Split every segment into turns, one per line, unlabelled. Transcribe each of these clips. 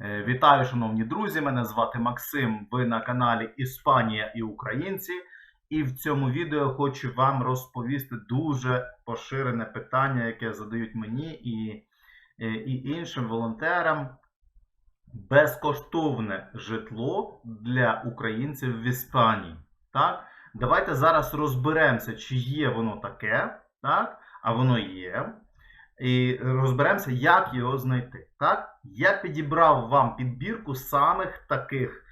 Е, Вітаю, шановні друзі! Мене звати Максим. Ви на каналі Іспанія і Українці. І в цьому відео хочу вам розповісти дуже поширене питання, яке задають мені і, е, і іншим волонтерам. Безкоштовне житло для українців в Іспанії. Так? Давайте зараз розберемося, чи є воно таке, так? а воно є. І розберемося, як його знайти. Так? Я підібрав вам підбірку самих таких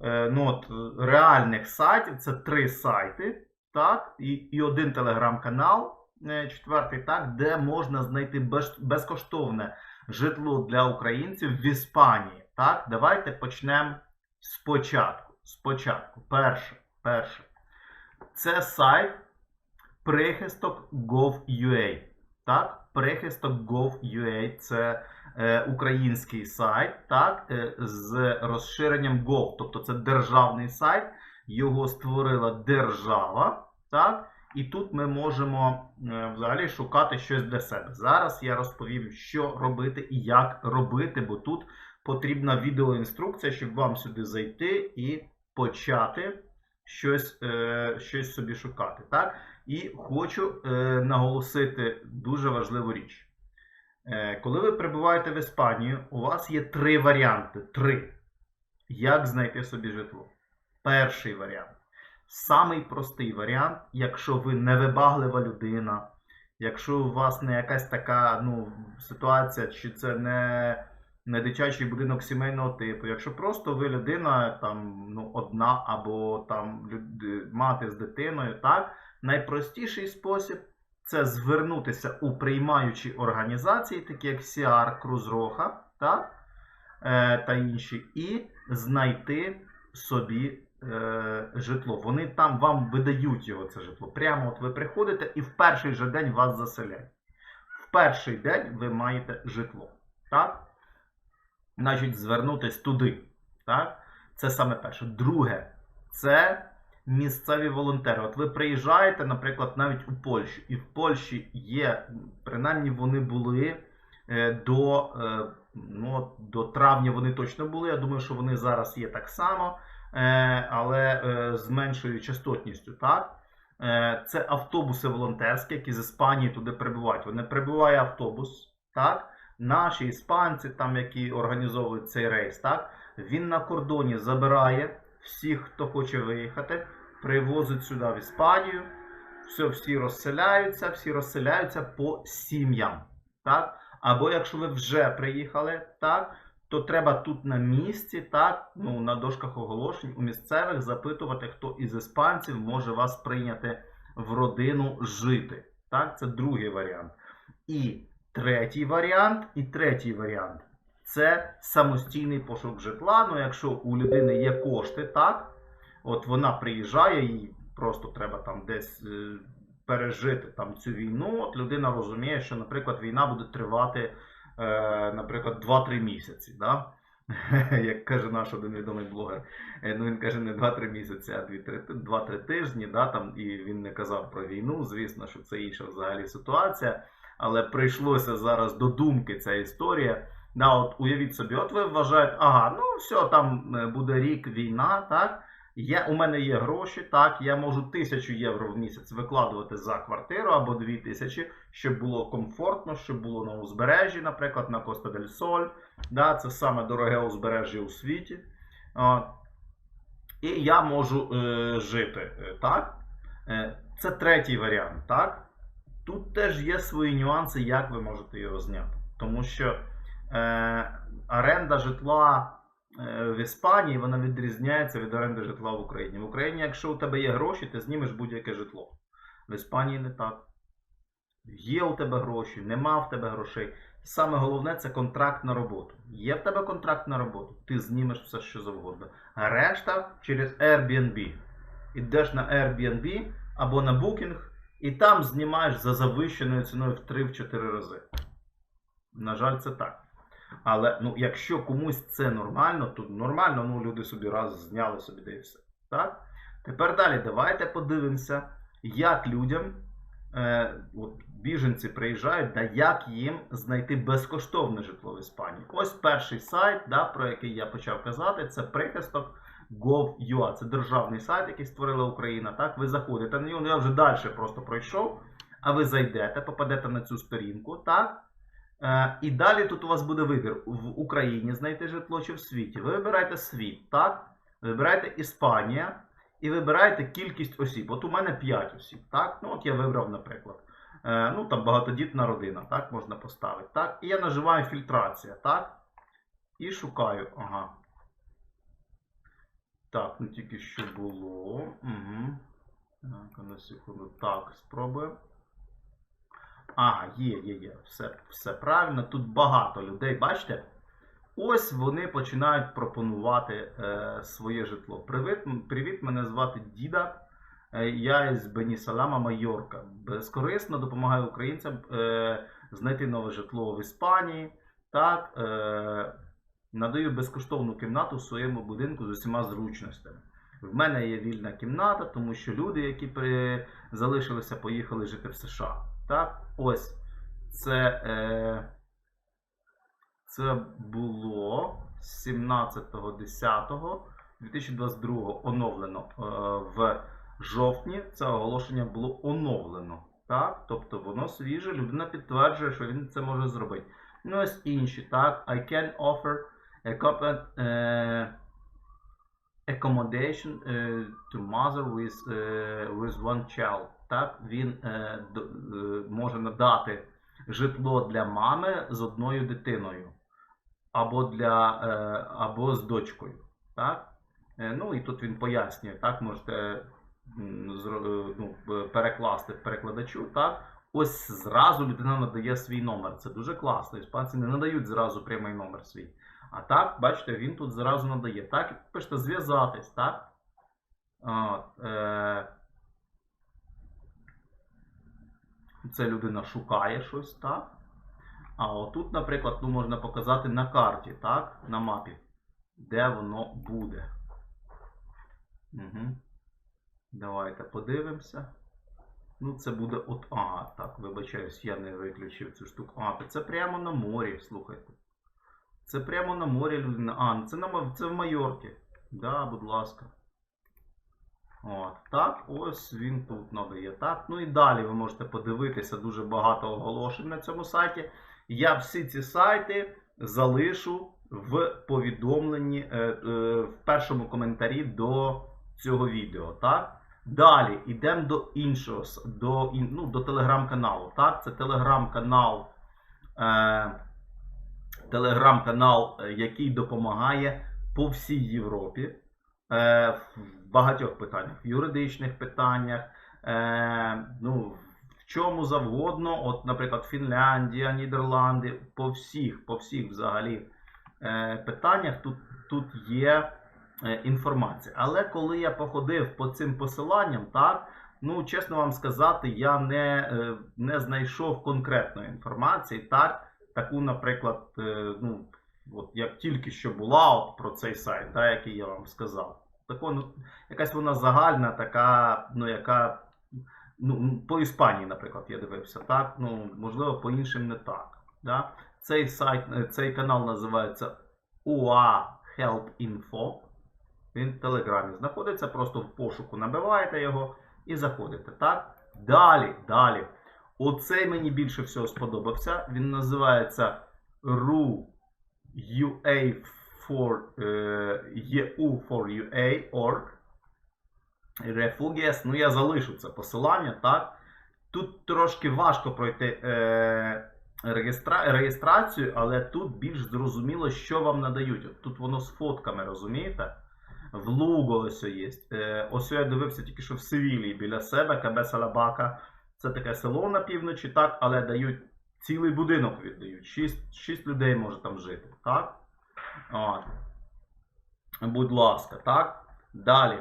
е, ну, от, е, реальних сайтів. Це три сайти, так? І, і один телеграм-канал, е, четвертий, так, де можна знайти без, безкоштовне житло для українців в Іспанії. Так? Давайте почнемо спочатку. Спочатку. Перше. Перше. Це сайт прихисток Gov.ua. Так? Прихисток Gov.ua це е, український сайт, так? Е, з розширенням Gov. Тобто це державний сайт. Його створила держава. Так? І тут ми можемо е, взагалі шукати щось для себе. Зараз я розповім, що робити і як робити, бо тут потрібна відеоінструкція, щоб вам сюди зайти і почати щось, е, щось собі шукати. Так? І хочу е, наголосити дуже важливу річ. Е, коли ви прибуваєте в Іспанію, у вас є три варіанти. Три. Як знайти собі житло? Перший варіант. Самий простий варіант, якщо ви невибаглива людина, якщо у вас не якась така ну, ситуація, чи це не, не дитячий будинок сімейного типу, якщо просто ви людина там, ну, одна або там люд- мати з дитиною, так, найпростіший спосіб це звернутися у приймаючі організації, такі як CR, Крузроха, так, е, та інші, і знайти собі е, житло. Вони там вам видають його це житло. Прямо от ви приходите і в перший же день вас заселяють. В перший день ви маєте житло. Так? Значить, звернутись туди. Так? Це саме перше. Друге, це місцеві волонтери. От ви приїжджаєте, наприклад, навіть у Польщу, і в Польщі є, принаймні вони були е, до, е, ну, до травня вони точно були. Я думаю, що вони зараз є так само, е, але з меншою частотністю. Так? Це автобуси волонтерські, які з Іспанії туди прибувають. Вони прибуває автобус, так? Наші іспанці, там, які організовують цей рейс, так? він на кордоні забирає всіх, хто хоче виїхати, привозить сюди в Іспанію. Все, всі розселяються, всі розселяються по сім'ям. Так? Або якщо ви вже приїхали, так, то треба тут на місці, так, ну, на дошках оголошень у місцевих запитувати, хто із іспанців може вас прийняти в родину жити. Так, це другий варіант. І третій варіант, і третій варіант це самостійний пошук житла. Ну, якщо у людини є кошти, так, от вона приїжджає, їй просто треба там десь е, пережити там цю війну. От людина розуміє, що, наприклад, війна буде тривати, е, наприклад, 2-3 місяці. Да? Як каже наш один відомий блогер, Е, ну він каже не 2-3 місяці, а 2-3 тижні. Да? Там, і він не казав про війну. Звісно, що це інша взагалі ситуація. Але прийшлося зараз до думки ця історія. Да, от уявіть собі, от ви вважаєте, ага, ну все, там е, буде рік війна, так? Я, у мене є гроші, так, я можу тисячу євро в місяць викладувати за квартиру або дві тисячі, щоб було комфортно, щоб було на узбережжі, наприклад, на Коста дель Соль. Да, це саме дороге узбережжя у світі. От. І я можу е, жити. е, так? Е, це третій варіант. так? Тут теж є свої нюанси, як ви можете його зняти. Тому що е, оренда житла в Іспанії вона відрізняється від оренди житла в Україні. В Україні, якщо у тебе є гроші, ти знімеш будь-яке житло. В Іспанії не так. Є у тебе гроші, нема в тебе грошей. Саме головне це контракт на роботу. Є в тебе контракт на роботу, ти знімеш все, що завгодно. А решта через Airbnb. Ідеш на Airbnb або на Booking, і там знімаєш за завищеною ціною в 3-4 рази. На жаль, це так. Але ну, якщо комусь це нормально, то нормально, ну люди собі раз зняли собі де і все. Так? Тепер далі давайте подивимося, як людям Е, от біженці приїжджають, да як їм знайти безкоштовне житло в Іспанії. Ось перший сайт, да, про який я почав казати, це прихисток Gov.ua. Це державний сайт, який створила Україна. Так, ви заходите на нього. Ну, я вже далі просто пройшов. А ви зайдете, попадете на цю сторінку, так? Е, і далі тут у вас буде вибір в Україні знайти житло чи в світі. Ви вибираєте світ, так? Вибираєте Іспанія і вибираєте кількість осіб. От у мене 5 осіб, так? Ну, от я вибрав, наприклад. Е, ну, там багатодітна родина, так, можна поставити. Так? І я нажимаю фільтрація, так? І шукаю. Ага. Так, ну тільки що було. Угу. Так, на секунду. Так, спробуємо. Ага, є, є, є. Все, все правильно. Тут багато людей, бачите? Ось вони починають пропонувати е, своє житло. Привіт, привіт, мене звати Діда. Е, я із Бенісалама, Майорка. Безкорисно допомагаю українцям е, знайти нове житло в Іспанії. Так, е, надаю безкоштовну кімнату в своєму будинку з усіма зручностями. В мене є вільна кімната, тому що люди, які при... залишилися, поїхали жити в США. Так, ось це, е... це було 17.10.2022 оновлено е... в жовтні. Це оголошення було оновлено. Так, тобто воно свіже, людина підтверджує, що він це може зробити. Ну, ось інші, так. I can offer a couple, е... accommodation е, to mother with, е, with one child. Так, він е, д- е, може надати житло для мами з одною дитиною, або, для, е, або з дочкою. Так? Е, ну і тут він пояснює, так, можете е, ну, перекласти перекладачу. Так? Ось зразу людина надає свій номер. Це дуже класно. Іспанці не надають зразу прямий номер свій. А так, бачите, він тут зразу надає. Так, пишете зв'язатись, так? От, е, це людина шукає щось, так? А отут, наприклад, ну, можна показати на карті, так? На мапі, де воно буде. Угу. Давайте подивимося. Ну, це буде от. А, так, вибачаюсь, я не виключив цю штуку. А, це прямо на морі, слухайте. Це прямо на морі людина. А, це, на, це в Майорці. Да, будь ласка. От, так, ось він тут надає. Так, ну і далі ви можете подивитися дуже багато оголошень на цьому сайті. Я всі ці сайти залишу в повідомленні, е, е, в першому коментарі до цього відео. Так? Далі йдемо до іншого, до, ну, до телеграм-каналу. Так? Це телеграм-канал. Е, телеграм-канал, е, який допомагає по всій Європі е, багатьох питаннях, в юридичних питаннях, е, ну, в чому завгодно, от, наприклад, Фінляндія, Нідерланди, по всіх, по всіх взагалі е, питаннях тут, тут є е, інформація. Але коли я походив по цим посиланням, так, ну, чесно вам сказати, я не, е, не знайшов конкретної інформації, так, таку, наприклад, е, ну, от як тільки що була от про цей сайт, да, який я вам сказав. Тако, ну, якась вона загальна, така, ну, яка. Ну, по Іспанії, наприклад, я дивився, так? Ну, можливо, по іншим не так. Да? Цей сайт, е, цей канал називається UA Help Info. Він в Телеграмі знаходиться, просто в пошуку набиваєте його і заходите. Так? Далі, далі. Оцей мені більше всього сподобався. Він називається RU for е, EU for UA org. Refugies. Ну, я залишу це посилання, так? Тут трошки важко пройти е, реєстра... реєстрацію, але тут більш зрозуміло, що вам надають. От Тут воно з фотками, розумієте? В Луго ось є. Е, ось я дивився тільки що в Севілії біля себе, Кабеса Лабака. Це таке село на півночі, так, але дають цілий будинок віддають. Шість, шість людей може там жити. Так? От. Будь ласка, так? Далі.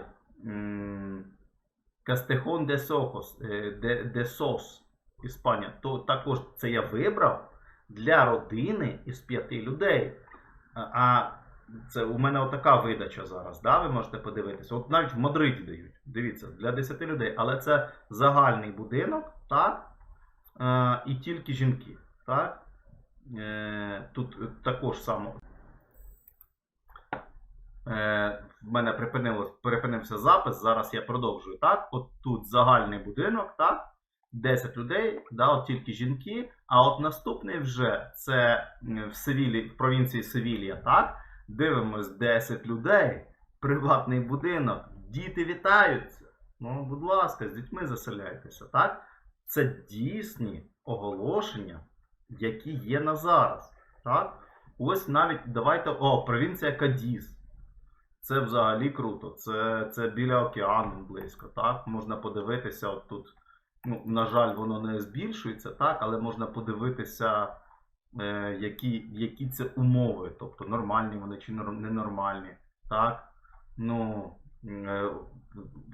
Кастехон де Сокос, е, де, де Сос, Іспанія. То також це я вибрав для родини із п'яти людей. А, це у мене отака видача зараз. Да? Ви можете подивитися. От навіть в Мадриді дають. Дивіться, для 10 людей. Але це загальний будинок, так? е, і тільки жінки. Так? Е, тут також само. Е, в мене припинилось, припинився запис. Зараз я продовжую. Так, от тут загальний будинок, так? 10 людей, да, от тільки жінки. А от наступний вже це в Севілі, в провінції Севілія, так? Дивимось 10 людей, приватний будинок, діти вітаються. Ну, будь ласка, з дітьми заселяйтеся, так? Це дійсні оголошення, які є на зараз. Так? Ось навіть давайте. О, провінція Кадіс. Це взагалі круто. Це, це біля океану близько. Так? Можна подивитися от тут. Ну, на жаль, воно не збільшується, так, але можна подивитися, е, які, які це умови, тобто нормальні вони чи ненормальні. Так? Ну, е,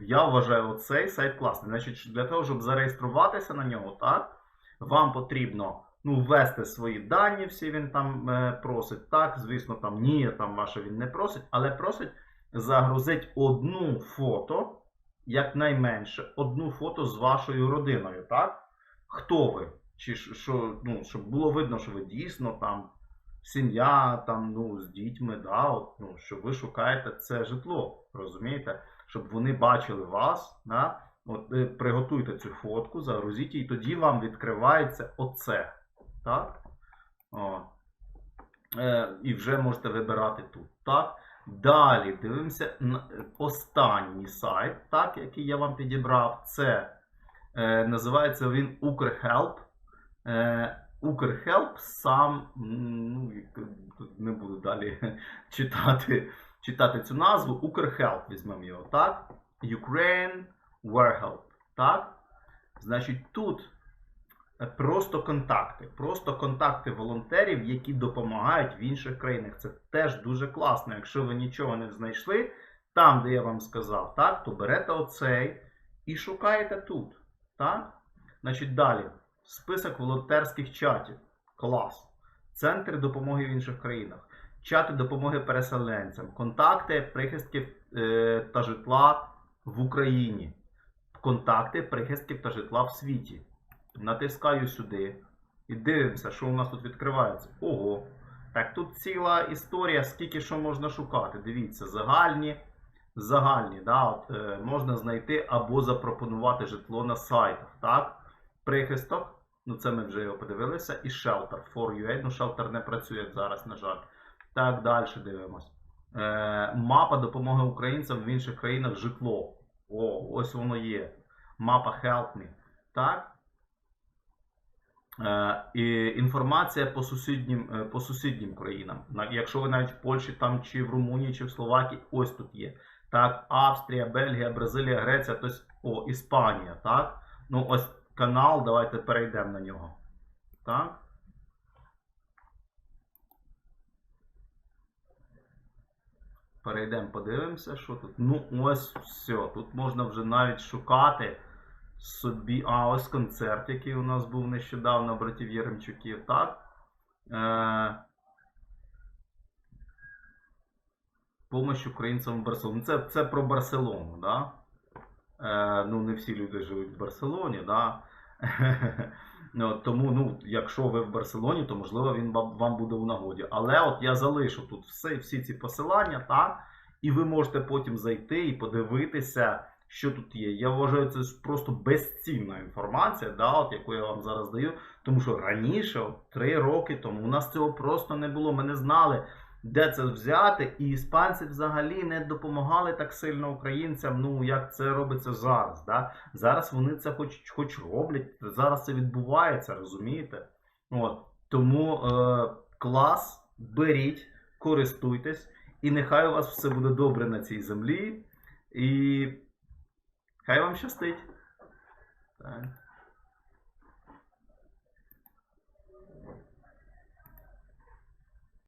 я вважаю оцей сайт класний. Значить, для того, щоб зареєструватися на нього, так, вам потрібно ну, ввести свої дані, всі він там е, просить. Так, звісно, там ні, там ваше він не просить, але просить загрузити одну фото, якнайменше, одну фото з вашою родиною, так? Хто ви? Чи що, ну, щоб було видно, що ви дійсно там сім'я, там, ну, з дітьми, да, от, ну, що ви шукаєте це житло, розумієте? Щоб вони бачили вас, да? От, е, приготуйте цю фотку, загрузіть і тоді вам відкривається оце. Так? О. Е, і вже можете вибирати тут. Так? Далі дивимося на останній сайт, так, який я вам підібрав. Це е, називається він Укрхелп. Е, Укрхелп сам, ну, не буду далі читати, читати цю назву. Укрхелп візьмемо його, так? Ukraine Warehelp. Так? Значить, тут е, просто контакти. Просто контакти волонтерів, які допомагають в інших країнах. Це теж дуже класно. Якщо ви нічого не знайшли, там, де я вам сказав, так, то берете оцей і шукаєте тут. Так? Значить, далі. Список волонтерських чатів. Клас. Центри допомоги в інших країнах. Чати допомоги переселенцям, контакти прихистків е, та житла в Україні. Контакти прихистків та житла в світі. Натискаю сюди і дивимося, що у нас тут відкривається. Ого! Так тут ціла історія, скільки що можна шукати. Дивіться, загальні, загальні, да, от, е, можна знайти або запропонувати житло на сайтах. Так? Прихисток, ну це ми вже його подивилися, і shelter for UA. Ну, shelter не працює зараз, на жаль. Так, далі дивимось. Е, мапа допомоги українцям в інших країнах житло. О, ось воно є. Мапа Help Me. Так? Е, і інформація по сусіднім, е, по сусіднім країнам. Якщо ви навіть в Польщі там, чи в Румунії, чи в Словакії, ось тут є. Так, Австрія, Бельгія, Бразилія, Греція, тобто, о, Іспанія, так? Ну, ось канал, давайте перейдемо на нього. Так? Перейдемо, подивимося, що тут. Ну, ось все. Тут можна вже навіть шукати собі. А, ось концерт, який у нас був нещодавно братів Єремчуків, так? Е... Помощь українцям в Барселоні. Це, це про Барселону, да? Е, ну, не всі люди живуть в Барселоні, да? Ну, тому, ну, якщо ви в Барселоні, то можливо він вам буде у нагоді. Але от я залишу тут все, всі ці посилання, так? І ви можете потім зайти і подивитися, що тут є. Я вважаю, це просто безцінна інформація, да, от, яку я вам зараз даю. Тому що раніше, три роки тому, у нас цього просто не було. Ми не знали, де це взяти, і іспанці взагалі не допомагали так сильно українцям, ну як це робиться зараз. Да? Зараз вони це хоч, хоч роблять, зараз це відбувається, розумієте? От. Тому е, клас, беріть, користуйтесь, і нехай у вас все буде добре на цій землі. І хай вам щастить. Так.